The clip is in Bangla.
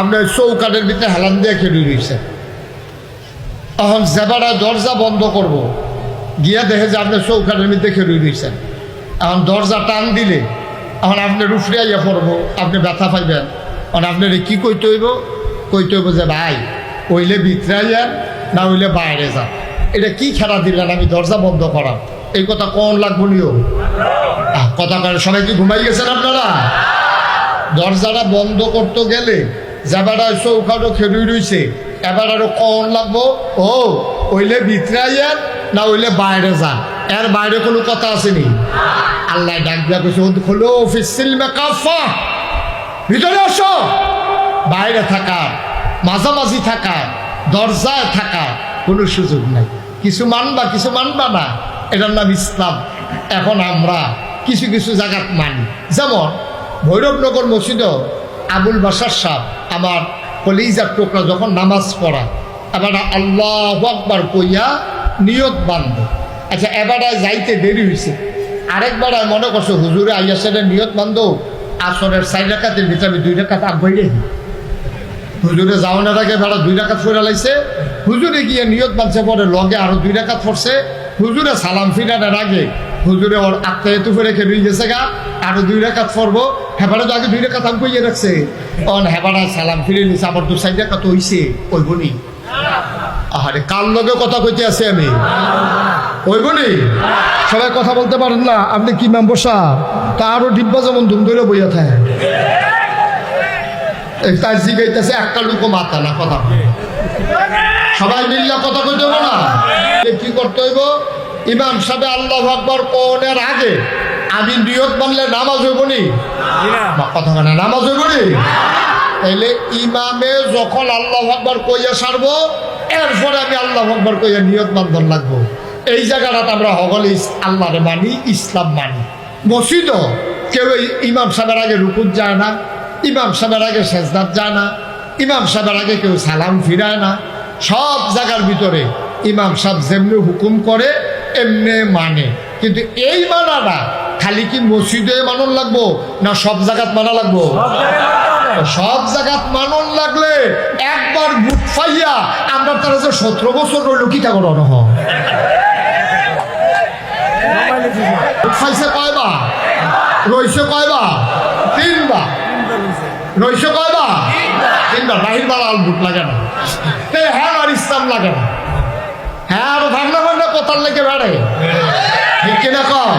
আপনার চৌকাটের ভিতরে হেলান দিয়ে খেলে রয়েছে তখন জেবারা দরজা বন্ধ করব। গিয়া দেখে যে আপনি চৌকাটের মধ্যে খেলে রয়েছেন এখন দরজা টান দিলে, এখন আপনি রুফরে আইয়া পড়ব, আপনি ব্যথা পাইবেন। এখন আপনার কি কইতে হইব? কইতে হইব যে, ভাই, ওইলে ভিতরে আইয়ান না হইলে বাইরে যান। এটা কি খেলা দিলেন? আমি দরজা বন্ধ করাম। এই কথা কোন লাগবো নিও? কথা সবাই কি ঘুমাই গেছেন আপনারা? দরজাটা বন্ধ করতে গেলে যাবার চৌকাটো খেলুই রইছে, এবার আরও কন লাগবো, ও, ওইলে ভিতরাইয়েন না ওইলে বাইরে যান এর বাইরে কোনো কথা আসেনি আল্লাহ ডাক দিয়া কইছে "উদ খোলো ফিসিল মেকাফা ভিতরে আসো। বাইরে থাকা, মাঝামাঝি থাকা, দরজায় থাকা, কোনো সুযোগ নাই। কিছু মানবা কিছু মানবা না। এটার নাম ইসলাম। এখন আমরা কিছু কিছু জায়গাত মানি। যেমন ভৈরবনগর মসজিদও আবুল বাসার সাহ আমার কলিজার টোকরা যখন নামাজ পড়া, এবার আল্লাহ আকবার কইয়া নিয়ত বান্ধ। আচ্ছা এবার যাইতে দেরি হয়েছে আরেকবার আর মনে করছ হুজুরে আইয়াসের নিয়ত বান্ধ? আসরের সাইড রাখাতের ভিতরে আমি দুই রাখাত আগুয়াই রেখি হুজুরে যাওয়ানোর আগে বেড়া দুই রাখাত ফেরা লাইছে। হুজুরে গিয়ে নিয়ত বাঁধছে পরে লগে আরও দুই রাখাত পড়ছে হুজুরে সালাম ফিরানোর আগে হুজুরে ওর আত্মা এতু ফেরে খেয়ে গেছে গা, আরও দুই রাখাত পড়ব। হেবারে আগে দুই রাখাত আমি কইয়ে রাখছে। অন হেবারা সালাম ফিরে নিছে, আবার দু সাইড রাখাত হইছে ওই বনি আহারে, কার লগে কথা কইতে আছে আমি? ওই বনি সবাই কথা বলতে পারেন না, আপনি কি মেম্বার বসা? তা আরও ডিব্বা যেমন ধুম ধরে বইয়া থাকে। তার জিগাইতেছে, একটা লুকো মাথা না কথা। সবাই মিল্লা কথা কইতে না? কি করতে হইব? ইমাম সাহেব আল্লাহ আকবর কোনের আগে আমি নিয়ত মানলে নামাজ হইব নি? কথা না নামাজ হইব নি? তাইলে ইমামে যখন আল্লাহ আকবর কইয়া সারবো এরপরে আমি আল্লাহ আকবর কইয়া নিয়ত বান্ধন লাগবো। এই জায়গাটা আমরা হগলে আল্লাহরে মানি ইসলাম মানি মসজিদও কেউ ইমাম সাহেবের আগে রুকুত যায় না ইমাম সাহেবের আগে সেজদাত যায় না ইমাম সাহেবের আগে কেউ সালাম ফিরায় না। সব জায়গার ভিতরে ইমাম সাহেব যেমনি হুকুম করে এমনি মানে। কিন্তু এই মানাটা খালি কি মসজিদে মানন লাগবো না সব জায়গাত মানা লাগবো? সব জায়গাত মানন লাগলে একবার বুট ফাইয়া আমরা তারা যে সতেরো বছর রইল কি তা করো নহ ফাইছে কয়বার? রইছে কয়বার? তিনবার। রইছে কয়বার? তিনবার। বাহির বার আল বুট লাগে না। হ্যাঁ আর ইসলাম লাগে না। হ্যাঁ কোথার লেগে বেড়ে ঠিক কিনা কম